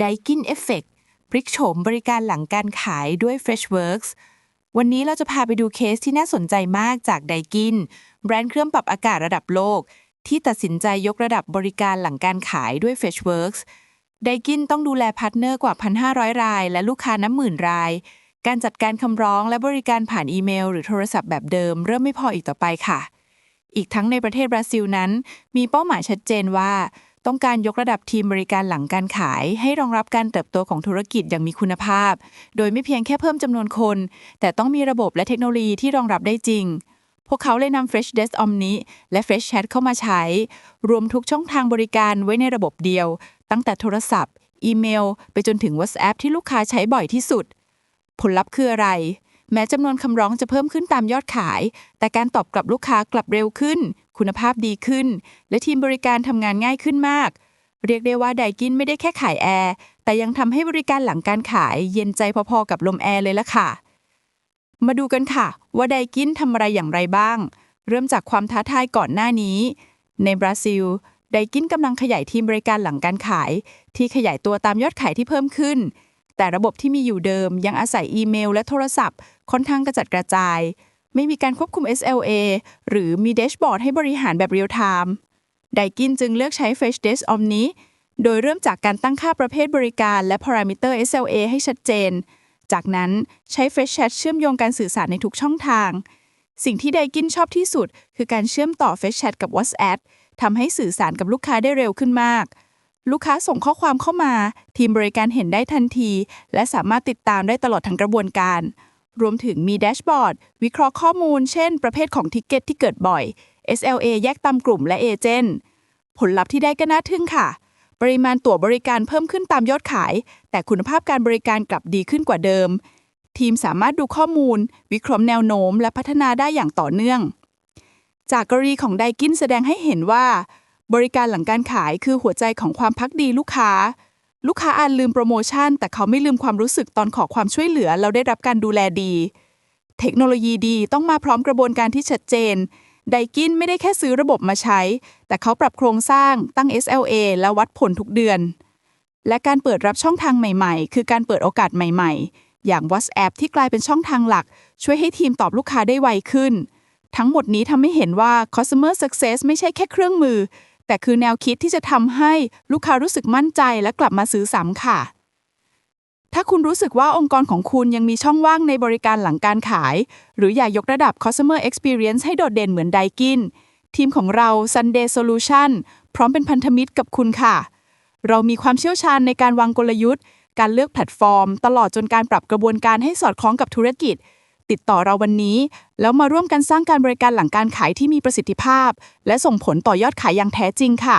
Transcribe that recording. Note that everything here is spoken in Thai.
Daikin Effect พลิกโฉมบริการหลังการขายด้วย Freshworks วันนี้เราจะพาไปดูเคสที่น่าสนใจมากจาก Daikin แบรนด์เครื่องปรับอากาศระดับโลก ที่ตัดสินใจยกระดับบริการหลังการขายด้วย Freshworks ไดกินต้องดูแลพาร์ทเนอร์กว่า 1,500 ราย และลูกค้านับหมื่นราย การจัดการคำร้องและบริการผ่านอีเมล หรือโทรศัพท์แบบเดิม เริ่มไม่พออีกต่อไปค่ะ อีกทั้งในประเทศบราซิลนั้น มีเป้าหมายชัดเจนว่า ต้องการยกระดับทีมบริการหลังการขาย ให้รองรับการเติบโตของธุรกิจอย่างมีคุณภาพ โดยไม่เพียงแค่เพิ่มจำนวนคน แต่ต้องมีระบบและเทคโนโลยีที่รองรับได้จริง พวกเขาเลยนำ Fresh Desk Omni และ Fresh Chat เข้ามาใช้ รวมทุกช่องทางบริการไว้ในระบบเดียว ตั้งแต่โทรศัพท์ อีเมล ไปจนถึง WhatsApp ที่ลูกค้าใช้บ่อยที่สุด ผลลัพธ์คืออะไร แม้จำนวนคำร้องจะเพิ่มขึ้นตามยอดขาย แต่การตอบกลับลูกค้ากลับเร็วขึ้น คุณภาพดีขึ้น และทีมบริการทำงานง่ายขึ้นมาก เรียกได้ว่าไดกินไม่ได้แค่ขายแอร์แต่ยังทำให้บริการหลังการขายเย็นใจพอๆกับลมแอร์เลยละค่ะ มาดูกันค่ะ ว่าไดกินทำอะไรอย่างไรบ้าง เริ่มจากความท้าทายก่อนหน้านี้ ในบราซิลไดกินกำลังขยายทีมบริการหลังการขาย ที่ขยายตัวตามยอดขายที่เพิ่มขึ้น แต่ระบบที่มีอยู่เดิมยังอาศัยอีเมล และโทรศัพท์ ค่อนข้างกระจัดกระจาย ไม่มีการควบคุม SLA หรือมีแดชบอร์ดให้บริหารแบบเรียลไทม์ไดกินจึงเลือกใช้ Fresh Desk Omni โดยเริ่มจากการตั้งค่าประเภทบริการและ parameter SLA ให้ชัดเจน จากนั้นใช้ Fresh Chat เชื่อมโยงการสื่อสารในทุกช่องทาง สิ่งที่ไดกินชอบที่สุด คือการเชื่อมต่อ Fresh Chat กับ WhatsApp ทำให้สื่อสารกับลูกค้าได้เร็วขึ้นมาก ลูกค้าส่งข้อความเข้ามา ทีมบริการเห็นได้ทันที และสามารถติดตามได้ตลอดทั้งกระบวนการ รวมถึงมีแดชบอร์ด วิเคราะห์ข้อมูล เช่น ประเภทของทิกเก็ตที่เกิดบ่อย SLA แยกตามกลุ่มและเอเจนต์ผลลัพธ์ที่ได้ก็น่าทึ่งค่ะ ปริมาณตั๋วบริการเพิ่มขึ้นตามยอดขาย แต่คุณภาพการบริการกลับดีขึ้นกว่าเดิม ทีมสามารถดูข้อมูล วิเคราะห์แนวโน้ม และพัฒนาได้อย่างต่อเนื่อง จากกรณีของไดกินแสดงให้เห็นว่า บริการหลังการขายคือหัวใจของความพักดีลูกค้า ลูกค้าอาจลืมโปรโมชั่น แต่เขาไม่ลืมความรู้สึกตอนขอความช่วยเหลือ เราได้รับการดูแลดี เทคโนโลยีดีต้องมาพร้อมกระบวนการที่ชัดเจนไดกินไม่ได้แค่ซื้อระบบมาใช้ แต่เขาปรับโครงสร้างตั้ง SLA และวัดผลทุกเดือน และการเปิดรับช่องทางใหม่ๆ คือการเปิดโอกาสใหม่ๆ อย่าง WhatsApp ที่กลายเป็นช่องทางหลัก ช่วยให้ทีมตอบลูกค้าได้ไวขึ้น ทั้งหมดนี้ทำให้เห็นว่า customer success ไม่ใช่แค่เครื่องมือ แต่คือแนวคิดที่จะทำให้ลูกค้ารู้สึกมั่นใจและกลับมาซื้อซ้ำค่ะ ถ้าคุณรู้สึกว่าองค์กรของคุณยังมีช่องว่างในบริการหลังการขาย หรืออยากยกระดับ customer experience ให้โดดเด่นเหมือนไดกินทีมของเรา Sunday Solution พร้อมเป็นพันธมิตรกับคุณค่ะ เรามีความเชี่ยวชาญในการวางกลยุทธ์ การเลือกแพลตฟอร์ม ตลอดจนการปรับกระบวนการให้สอดคล้องกับธุรกิจ ติดต่อเราวันนี้ แล้วมาร่วมกันสร้างการบริการหลังการขายที่มีประสิทธิภาพ และส่งผลต่อยอดขายอย่างแท้จริงค่ะ